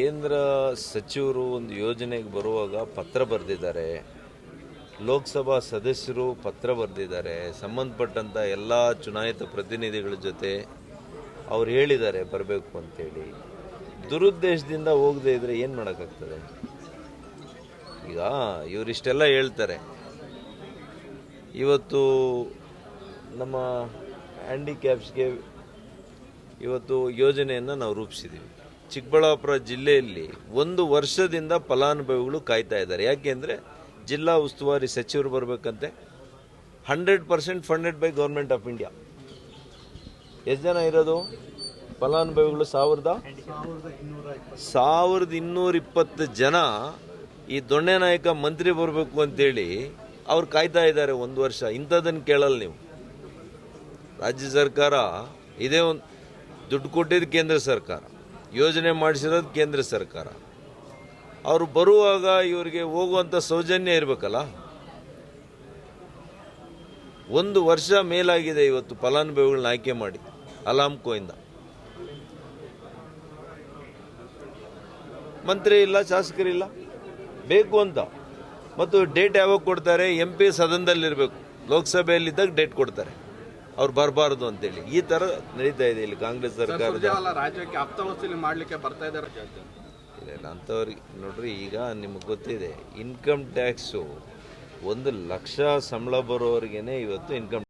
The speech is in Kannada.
ಕೇಂದ್ರ ಸಚಿವರು ಒಂದು ಯೋಜನೆಗೆ ಬರುವಾಗ ಪತ್ರ ಬರೆದಿದ್ದಾರೆ. ಲೋಕಸಭಾ ಸದಸ್ಯರು ಪತ್ರ ಬರೆದಿದ್ದಾರೆ. ಸಂಬಂಧಪಟ್ಟಂಥ ಎಲ್ಲ ಚುನಾಯಿತ ಪ್ರತಿನಿಧಿಗಳ ಜೊತೆ ಅವ್ರು ಹೇಳಿದ್ದಾರೆ, ಬರಬೇಕು ಅಂತೇಳಿ. ದುರುದ್ದೇಶದಿಂದ ಹೋಗದೆ ಇದ್ರೆ ಏನು ಮಾಡೋಕ್ಕಾಗ್ತದೆ? ಈಗ ಇವರಿಷ್ಟೆಲ್ಲ ಹೇಳ್ತಾರೆ. ಇವತ್ತು ನಮ್ಮ ಹ್ಯಾಂಡಿಕ್ಯಾಪ್ಸ್ಗೆ ಇವತ್ತು ಯೋಜನೆಯನ್ನು ನಾವು ರೂಪಿಸಿದ್ದೀವಿ ಚಿಕ್ಕಬಳ್ಳಾಪುರ ಜಿಲ್ಲೆಯಲ್ಲಿ ಒಂದು ವರ್ಷದಿಂದ ಫಲಾನುಭವಿಗಳು ಕಾಯ್ತಾ ಇದ್ದಾರೆ. ಯಾಕೆಂದರೆ ಜಿಲ್ಲಾ ಉಸ್ತುವಾರಿ ಸಚಿವರು ಬರಬೇಕಂತೆ. Hundred percent funded by government of India ಎಷ್ಟು ಜನ ಇರೋದು? ಫಲಾನುಭವಿಗಳು ಸಾವಿರದ? ಸಾವಿರದ ಇನ್ನೂರ ಇಪ್ಪತ್ತು ಜನ ಈ ದೊಣ್ಣೆ ನಾಯಕ ಮಂತ್ರಿ ಬರಬೇಕು ಅಂತೇಳಿ ಅವ್ರು ಕಾಯ್ತಾ ಇದ್ದಾರೆ ಒಂದು ವರ್ಷ. ಇಂಥದ್ದನ್ನು ಕೇಳಲ್ಲ ನೀವು. ರಾಜ್ಯ ಸರ್ಕಾರ ಇದೇ ಒಂದು ದುಡ್ಡು ಕೊಟ್ಟಿದ್ದು ಕೇಂದ್ರ ಸರ್ಕಾರ. ಯೋಜನೆ ಮಾಡಿಸಿರೋದು ಕೇಂದ್ರ ಸರ್ಕಾರ. ಅವರು ಬರುವಾಗ ಇವರಿಗೆ ಹೋಗುವಂಥ ಸೌಜನ್ಯ ಇರಬೇಕಲ್ಲ? ಒಂದು ವರ್ಷ ಮೇಲಾಗಿದೆ ಇವತ್ತು ಫಲಾನುಭವಿಗಳನ್ನ ಆಯ್ಕೆ ಮಾಡಿ ಅಲಾಮ್ಕೋಯಿಂದ ಮಂತ್ರಿ ಇಲ್ಲ ಶಾಸಕರಿಲ್ಲ ಬೇಕು ಅಂತ. ಮತ್ತು ಡೇಟ್ ಯಾವಾಗ ಕೊಡ್ತಾರೆ? ಎಂ ಪಿ ಸದನದಲ್ಲಿರಬೇಕು. ಲೋಕಸಭೆಯಲ್ಲಿದ್ದಾಗ ಡೇಟ್ ಕೊಡ್ತಾರೆ. ಅವ್ರು ಬರಬಾರ್ದು ಅಂತೇಳಿ. ಈ ತರ ನಡೀತಾ ಇದೆ ಇಲ್ಲಿ ಕಾಂಗ್ರೆಸ್ ಸರ್ಕಾರ ರಾಜ್ಯಕ್ಕೆ ಮಾಡ್ಲಿಕ್ಕೆ ಬರ್ತಾ ಇದ್ದಾರೆ ಇಲ್ಲ ಇಲ್ಲ ಅಂಥವ್ರಿಗೆ ನೋಡ್ರಿ ಈಗ ನಿಮಗೆ ಗೊತ್ತಿದೆ ಇನ್ಕಮ್ ಟ್ಯಾಕ್ಸು ಒಂದು ಲಕ್ಷ ಸಂಬಳ ಬರೋರಿಗೇನೆ ಇವತ್ತು ಇನ್ಕಮ್